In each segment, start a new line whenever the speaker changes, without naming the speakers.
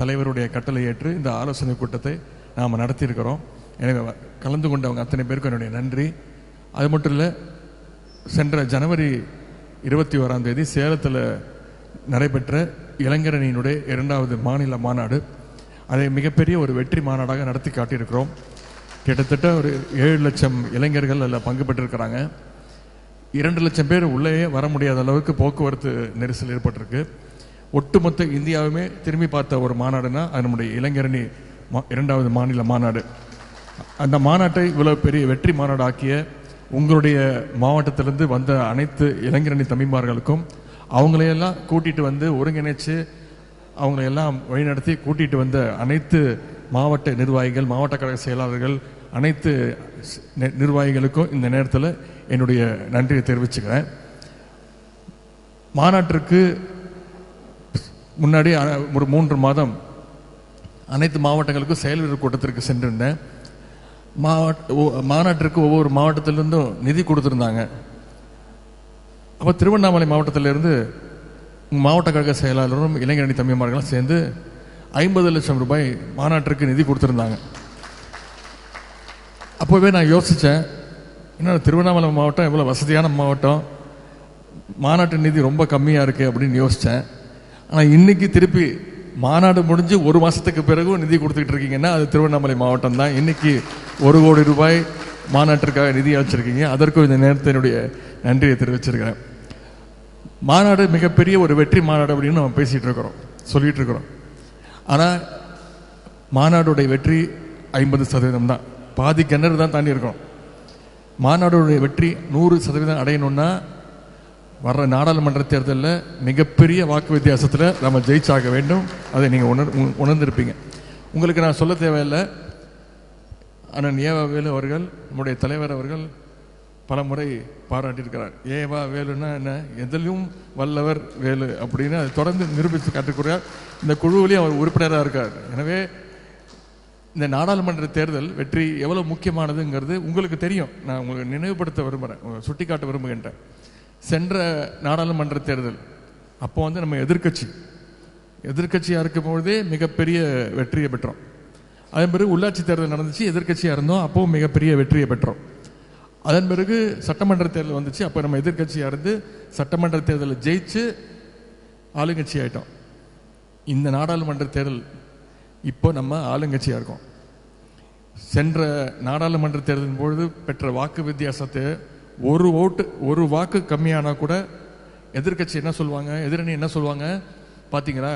தலைவருடைய கட்டளை ஏற்று இந்த ஆலோசனை கூட்டத்தை நாம் நடத்தியிருக்கிறோம். எனவே கலந்து கொண்டவங்க அத்தனை பேருக்கும் என்னுடைய நன்றி. அது மட்டும் இல்லை சென்ற ஜனவரி இருபத்தி ஓராம் தேதி சேலத்தில் நடைபெற்ற இளைஞரணியினுடைய இரண்டாவது மாநில மாநாடு. அதை மிகப்பெரிய ஒரு வெற்றி மாநாடாக நடத்தி காட்டியிருக்கிறோம். கிட்டத்தட்ட ஒரு ஏழு லட்சம் இளைஞர்கள் அதில் பங்கு பெற்றிருக்கிறாங்க. இரண்டு லட்சம் பேர் உள்ளேயே வர முடியாத அளவுக்கு போக்குவரத்து நெரிசல் ஏற்பட்டிருக்கு. ஒட்டுமொத்த இந்தியாவுமே திரும்பி பார்த்த ஒரு மாநாடுனா அது நம்முடைய இளைஞரணி மா- இரண்டாவது மாநில மாநாடு. அந்த மாநாட்டை இவ்வளவு பெரிய வெற்றி மாநாடாக்கிய உங்களுடைய மாவட்டத்திலிருந்து வந்த அனைத்து இளைஞரணி தம்பிமார்களுக்கும் அவங்களையெல்லாம் கூட்டிட்டு வந்து ஒருங்கிணைச்சு அவங்களையெல்லாம் வழிநடத்தி கூட்டிட்டு வந்த அனைத்து மாவட்ட நிர்வாகிகள் மாவட்ட கழக செயலாளர்கள் அனைத்து நிர்வாகிகளுக்கும் இந்த நேரத்தில் என்னுடைய நன்றியை தெரிவிச்சுக்கிறேன். மாநாட்டிற்கு முன்னாடி ஒரு மூன்று மாதம் அனைத்து மாவட்டங்களுக்கும் செயல் வீரர் கூட்டத்திற்கு சென்றிருந்தேன். மாவட்ட மாநாட்டிற்கு ஒவ்வொரு மாவட்டத்திலிருந்தும் நிதி கொடுத்துருந்தாங்க. அப்போ திருவண்ணாமலை மாவட்டத்திலிருந்து மாவட்ட கழக செயலாளரும் இளைஞரணி தம்பிமார்களும் சேர்ந்து ஐம்பது லட்சம் ரூபாய் மாநாட்டிற்கு நிதி கொடுத்துருந்தாங்க. அப்போவே நான் யோசித்தேன் என்ன திருவண்ணாமலை மாவட்டம் எவ்வளோ வசதியான மாவட்டம் மாநாட்டு நிதி ரொம்ப கம்மியாக இருக்குது அப்படின்னு யோசித்தேன் ஆனால் இன்னைக்கு திருப்பி மாநாடு முடிஞ்சு ஒரு மாசத்துக்கு பிறகு நிதி கொடுத்துக்கிட்டு இருக்கீங்கன்னா அது திருவண்ணாமலை மாவட்டம் தான். இன்னைக்கு ஒரு கோடி ரூபாய் மாநாட்டிற்காக நிதி அளிச்சிருக்கீங்க. அதற்கும் இந்த நேரத்தினுடைய நன்றியை தெரிவிச்சிருக்கிறேன். மாநாடு மிகப்பெரிய ஒரு வெற்றி மாநாடு அப்படின்னு நம்ம பேசிட்டு இருக்கிறோம் சொல்லிட்டு இருக்கிறோம். ஆனால் மாநாடுடைய வெற்றி ஐம்பது சதவீதம் தான். பாதி கிணறு தான் தாண்டி இருக்கோம். மாநாடுடைய வெற்றி நூறு சதவீதம் அடையணும்னா வர்ற நாடாளுமன்ற தேர்தலில் மிகப்பெரிய வாக்கு வித்தியாசத்தில் நம்ம ஜெயிச்சாக வேண்டும். அதை நீங்கள் உணர் உணர்ந்திருப்பீங்க. உங்களுக்கு நான் சொல்ல தேவையில்லை. அண்ணன் ஏவா வேலு அவர்கள் நம்முடைய தலைவர் அவர்கள் பல முறை பாராட்டியிருக்கிறார். ஏவா வேலுன்னா என்ன? எதிலும் வல்லவர் வேலு அப்படின்னு அதை தொடர்ந்து நிரூபித்து காட்டுக்கிறார் இந்த குழுவிலேயே அவர் உறுப்பினராக இருக்கார். எனவே இந்த நாடாளுமன்ற தேர்தல் வெற்றி எவ்வளவு முக்கியமானதுங்கிறது உங்களுக்கு தெரியும். நான் உங்களுக்கு நினைவுபடுத்த விரும்புகிறேன் சுட்டிக்காட்ட விரும்புகின்றேன். சென்ற நாடாளுமன்ற தேர்தல். அப்போ வந்து நம்ம எதிர்க்கட்சி. எதிர்க்கட்சியாக இருக்கும் பொழுதே மிகப்பெரிய வெற்றியை பெற்றோம். அதன் பிறகு உள்ளாட்சி தேர்தல் நடந்துச்சு எதிர்க்கட்சியாக இருந்தோம் அப்போவும் மிகப்பெரிய வெற்றியை பெற்றோம். அதன் பிறகு சட்டமன்ற தேர்தல் வந்துச்சு அப்போ நம்ம எதிர்க்கட்சியாக இருந்து சட்டமன்ற தேர்தலில் ஜெயிச்சு ஆளுங்கட்சி ஆயிட்டோம். இந்த நாடாளுமன்ற தேர்தல் இப்போ நம்ம ஆளுங்கட்சியாக இருக்கோம். சென்ற நாடாளுமன்ற தேர்தலின் பொழுது பெற்ற வாக்கு வித்தியாசத்தை ஒரு ஓட்டு ஒரு வாக்கு கம்மியானா கூட எதிர்க்கட்சி என்ன சொல்லுவாங்க எதிரணி என்ன சொல்லுவாங்க பார்த்தீங்களா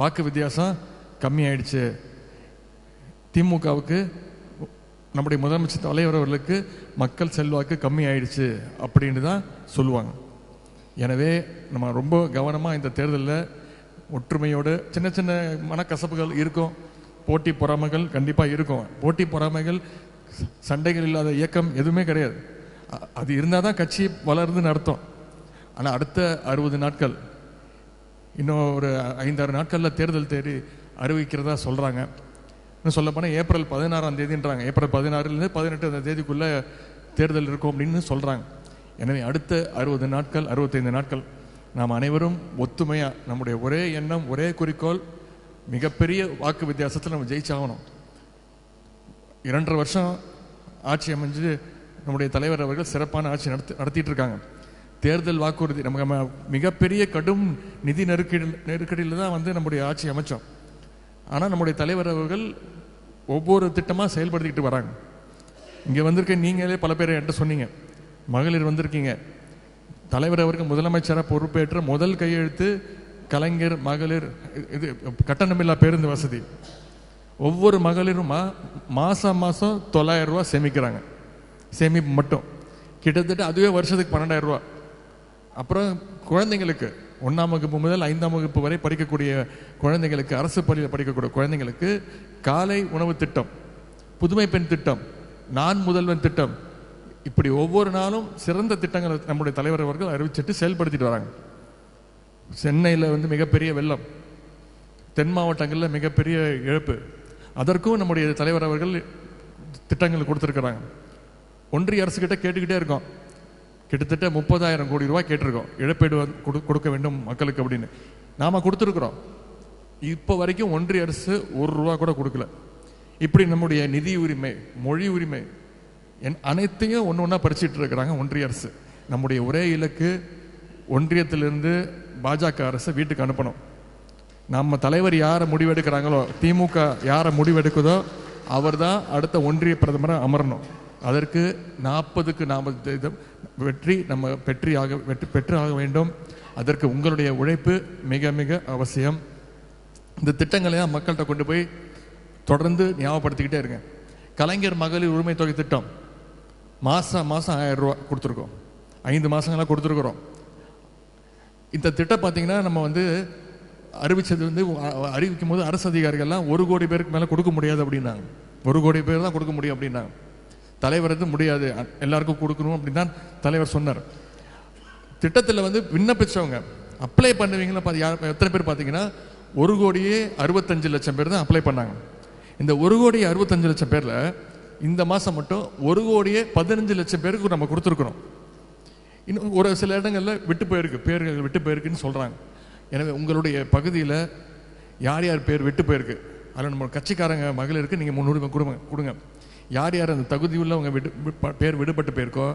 வாக்கு வித்தியாசம் கம்மியாயிடுச்சு. திமுகவுக்கு நம்முடைய முதலமைச்சர் தலைவர் அவர்களுக்கு மக்கள் செல்வாக்கு கம்மி ஆயிடுச்சு அப்படின்னு தான் சொல்லுவாங்க. எனவே நம்ம ரொம்ப கவனமாக இந்த தேர்தலில் ஒற்றுமையோடு சின்ன சின்ன மனக்கசப்புகள் இருக்கும். போட்டி பொறாமைகள் கண்டிப்பாக இருக்கும். போட்டி பொறாமைகள் சண்டைகள் இல்லாத இயக்கம் எதுவுமே கிடையாது. அது இருந்தால் தான் கட்சி வளருதுன்னு அர்த்தம். ஆனால் அடுத்த அறுபது நாட்கள் இன்னும் ஒரு ஐந்தாறு நாட்களில் தேர்தல் தேதி அறிவிக்கிறதா சொல்கிறாங்க இன்னும் சொல்லப்போனால் ஏப்ரல் பதினாறாம் தேதின்றாங்க. ஏப்ரல் பதினாறுலேருந்து பதினெட்டு அந்த தேதிக்குள்ளே தேர்தல் இருக்கும் அப்படின்னு சொல்கிறாங்க எனவே அடுத்த அறுபது நாட்கள் அறுபத்தைந்து நாட்கள் நாம் அனைவரும் ஒத்துமையாக நம்முடைய ஒரே எண்ணம் ஒரே குறிக்கோள் மிகப்பெரிய வாக்கு வித்தியாசத்தில் நம்ம ஜெயிச்சாகணும். இரண்டரை வருஷம் ஆட்சி அமைஞ்சு நம்முடைய தலைவர் அவர்கள் சிறப்பான ஆட்சி நடத்தி நடத்திட்டு இருக்காங்க தேர்தல் வாக்குறுதி நமக்கு நம்ம மிகப்பெரிய கடும் நிதி நெருக்கடி நெருக்கடியில் தான் வந்து நம்முடைய ஆட்சி அமைச்சோம். ஆனால் நம்முடைய தலைவர் அவர்கள் ஒவ்வொரு திட்டமாக செயல்படுத்திக்கிட்டு வராங்க. இங்கே வந்திருக்க நீங்களே பல பேர் என்கிட்ட சொன்னீங்க. மகளிர் வந்திருக்கீங்க. தலைவர் அவர்கள் முதலமைச்சராக பொறுப்பேற்ற முதல் கையெழுத்து கலைஞர் மகளிர் இது கட்டணமில்லா பேருந்து வசதி. ஒவ்வொரு மகளிரும் மா- மாதம் தொள்ளாயிரம் ரூபா சேமிக்கிறாங்க. சேமிப்பு மட்டும். கிட்டத்தட்ட அதுவே வருஷத்துக்கு பன்னெண்டாயிரம் ரூபா. அப்புறம் குழந்தைங்களுக்கு ஒன்றாம் வகுப்பு முதல் ஐந்தாம் வகுப்பு வரை படிக்கக்கூடிய குழந்தைங்களுக்கு அரசு பள்ளியில் படிக்கக்கூடிய குழந்தைங்களுக்கு காலை உணவு திட்டம் புதுமை பெண் திட்டம் நான் முதல்வன் திட்டம். இப்படி ஒவ்வொரு நாளும் சிறந்த திட்டங்களை நம்முடைய தலைவர் அவர்கள் அறிவிச்சிட்டு செயல்படுத்திட்டு வராங்க. சென்னையில் வந்து மிகப்பெரிய வெள்ளம். தென் மாவட்டங்களில் மிகப்பெரிய இழப்பு. அதற்கும் நம்முடைய தலைவர் அவர்கள் திட்டங்கள் கொடுத்துருக்குறாங்க. ஒன்றிய அரசு கிட்ட கேட்டுக்கிட்டே இருக்கோம். கிட்டத்தட்ட முப்பதாயிரம் கோடி ரூபாய் கேட்டிருக்கோம். இழப்பீடு கொடுக்க வேண்டும் மக்களுக்கு அப்படின்னு. நாம கொடுத்துருக்குறோம். இப்போ வரைக்கும் ஒன்றிய அரசு ஒரு ரூபா கூட கொடுக்கல. இப்படி நம்முடைய நிதி உரிமை மொழி உரிமை என் அனைத்தையும் ஒன்று ஒன்றா பறிச்சிட்டு இருக்கிறாங்க ஒன்றிய அரசு. நம்முடைய ஒரே இலக்கு ஒன்றியத்திலிருந்து பாஜக அரசை வீட்டுக்கு அனுப்பணும். நம்ம தலைவர் யாரை முடிவெடுக்கிறாங்களோ திமுக யாரை முடிவெடுக்குதோ அவர் தான் அடுத்த ஒன்றிய பிரதமராக அமரணும். அதற்கு நாற்பதுக்கு நாற்பது வெற்றி நம்ம பெற்றியாக ஆக வெற்றி பெற்று ஆக வேண்டும். அதற்கு உங்களுடைய உழைப்பு மிக மிக அவசியம். இந்த திட்டங்களை தான் மக்கள்கிட்ட கொண்டு போய் தொடர்ந்து ஞாபகப்படுத்திக்கிட்டே இருங்க. கலைஞர் மகளிர் உரிமை தொகை திட்டம். மாதம் மாதம் ஆயிரம் ரூபா கொடுத்துருக்கோம். ஐந்து மாதங்களாக கொடுத்துருக்குறோம். இந்த திட்டம் பார்த்தீங்கன்னா நம்ம வந்து அறிவிச்சது வந்து அறிவிக்கும் போது அரசு அதிகாரிகள்லாம் ஒரு கோடி பேருக்கு மேலே கொடுக்க முடியாது அப்படின்னாங்க. ஒரு கோடி பேர் தான் கொடுக்க முடியும் அப்படின்னாங்க. தலைவர் வந்து முடியாது. எல்லாருக்கும் கொடுக்கணும் அப்படின்னு தான் தலைவர் சொன்னார். திட்டத்தில் வந்து விண்ணப்பிச்சவங்க அப்ளை பண்ணுவீங்களா பார்த்து யார் எத்தனை பேர் பார்த்தீங்கன்னா ஒரு கோடியே அறுபத்தஞ்சு லட்சம் பேர் தான் அப்ளை பண்ணாங்க. இந்த ஒரு கோடியே அறுபத்தஞ்சு லட்சம் பேரில் இந்த மாதம் மட்டும் ஒரு கோடியே பதினஞ்சு லட்சம் பேருக்கு நம்ம கொடுத்துருக்குறோம். இன்னும் ஒரு சில இடங்களில் விட்டு போயிருக்கு பேர்கள் விட்டு போயிருக்குன்னு சொல்கிறாங்க எனவே உங்களுடைய பகுதியில் யார் யார் பேர் விட்டு போயிருக்கு? அதில் நம்ம கட்சிக்காரங்க மகளிருக்கு நீங்கள் முன்னுரிமை கொடுங்க கொடுங்க. யார் யார் அந்த தகுதி உள்ளவங்க விடு பேர் விடுபட்டு போயிருக்கோ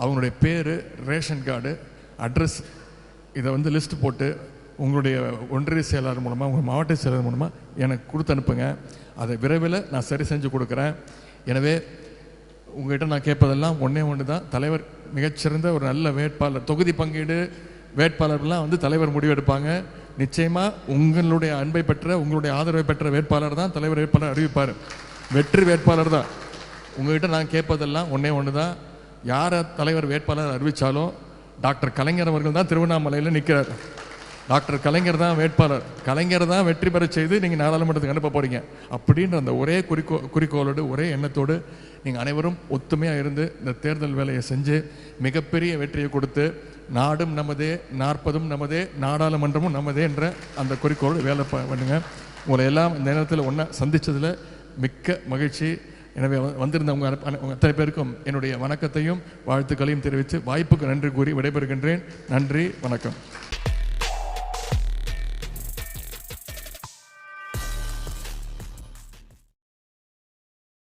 அவங்களுடைய பேர் ரேஷன் கார்டு அட்ரஸ் இதை வந்து லிஸ்ட் போட்டு உங்களுடைய ஒன்றிய செயலாளர் மூலமாக உங்கள் மாவட்ட செயலாளர் மூலமாக எனக்கு கொடுத்து அனுப்புங்க. அதை விரைவில் நான் சரி செஞ்சு கொடுக்குறேன். எனவே உங்கள்கிட்ட நான் கேட்பதெல்லாம் ஒன்றே ஒன்று தான். தலைவர் மிகச்சிறந்த ஒரு நல்ல வேட்பாளர் தொகுதி பங்கீடு வேட்பாளர்லாம் வந்து தலைவர் முடிவெடுப்பாங்க நிச்சயமாக உங்களுடைய அன்பை பெற்ற உங்களுடைய ஆதரவை பெற்ற வேட்பாளர் தான் தலைவர் வேட்பாளர் அறிவிப்பார். வெற்றி வேட்பாளர் தான். உங்ககிட்ட நான் கேட்பதெல்லாம் ஒன்றே ஒன்று தான் யாரை தலைவர் வேட்பாளர் அறிவித்தாலும் டாக்டர் கலைஞர் அவர்கள் தான் திருவண்ணாமலையில் நிற்கிறார் டாக்டர் கலைஞர் தான் வேட்பாளர். கலைஞர் தான் வெற்றி பெற செய்து நீங்கள் நாடாளுமன்றத்துக்கு அனுப்ப போகிறீங்க அப்படின்ற அந்த ஒரே குறிக்கோ குறிக்கோளோடு ஒரே எண்ணத்தோடு நீங்கள் அனைவரும் ஒத்துமையாக இருந்து இந்த தேர்தல் வேலையை செஞ்சு மிகப்பெரிய வெற்றியை கொடுத்து நாடும் நமதே நாற்பதும் நமதே நாடாளுமன்றமும் நமதே என்ற அந்த குறிக்கோளோடு வேலை பண்ணுங்கள் பண்ணுங்க. உங்களை எல்லாம் இந்த நேரத்தில் ஒன்றா சந்தித்ததில் மிக்க மகிழ்ச்சி. எனவே வந்திருந்த உங்க அத்தனை பேருக்கும் என்னுடைய வணக்கத்தையும் வாழ்த்துக்களையும் தெரிவித்து வாய்ப்புக்கு நன்றி கூறி விடைபெறுகின்றேன். நன்றி வணக்கம்.